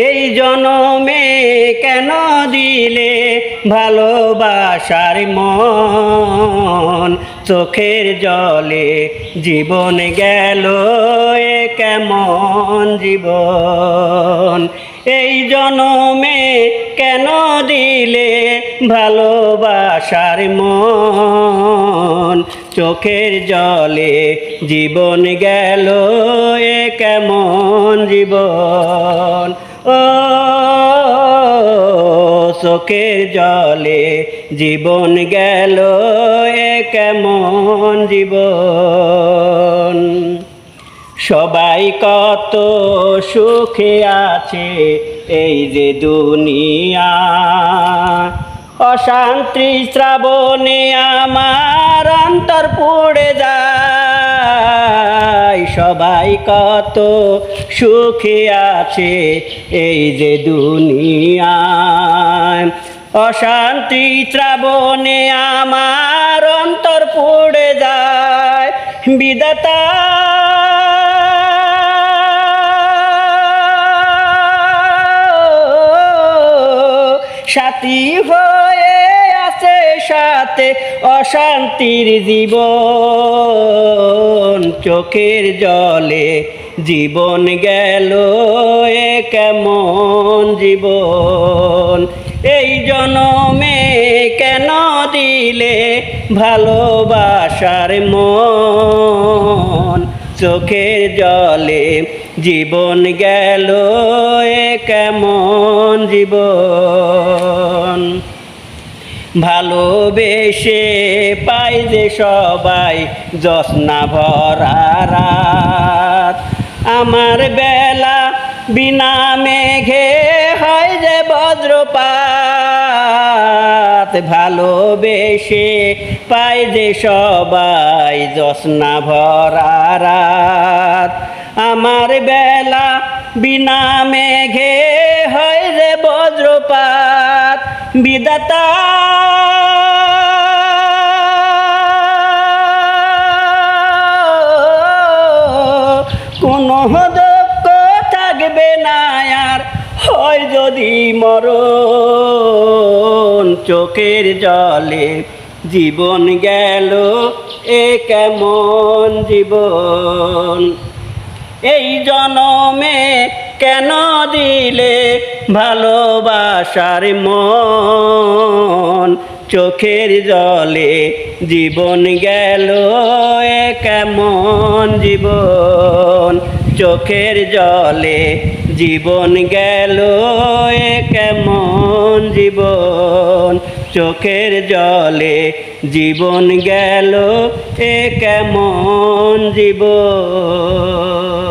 এই জনমে কেন দিলে ভালোবাসার মন? চোখের জলে জীবন গেল এ কেমন জীবন? এই জনমে কেন দিলে ভালোবাসার মন? চোখের জলে জীবন গেল এ কেমন জীবন? চোখের জলে জীবন গেল এ কেমন জীবন? সবাই কত সুখে আছে এই যে দুনিয়া। অশান্তি শ্রাবণে আমার অন্তর পড়ে যায়। সবাই কত সুখে আছে এই যে দুনিয়ায় অশান্তি শ্রাবণে আমার অন্তর পড়ে যায়। বিদাতা সাথী হয়ে আছে সাথে অশান্তির জীবন। চোখের জলে জীবন গেল এ কেমন জীবন? এই জনমে কেন দিলে ভালোবাসার মন? চোখের জলে জীবন গেল এ কেমন জীবন? ভালোবেসে পাই যে সবাই যস্না ভরা আমার বেলা বিনা মেঘে হয় যে বজ্রপাত। ভালোবেসে পাই যে সবাই যস্না ভরা আমার বেলা বিনা মেঘে হয় যে বজ্রপাত। বিদাতা যদি মরণ চোখের জলে, জীবন গেল এ কেমন জীবন? এই জনমে কেন দিলে ভালোবাসার মন? চোখের জলে জীবন গেল এ কেমন জীবন? চোখের জলে জীবন গেল এ কেমন জীবন? চোখের জলে জীবন গেল এ কেমন জীবন?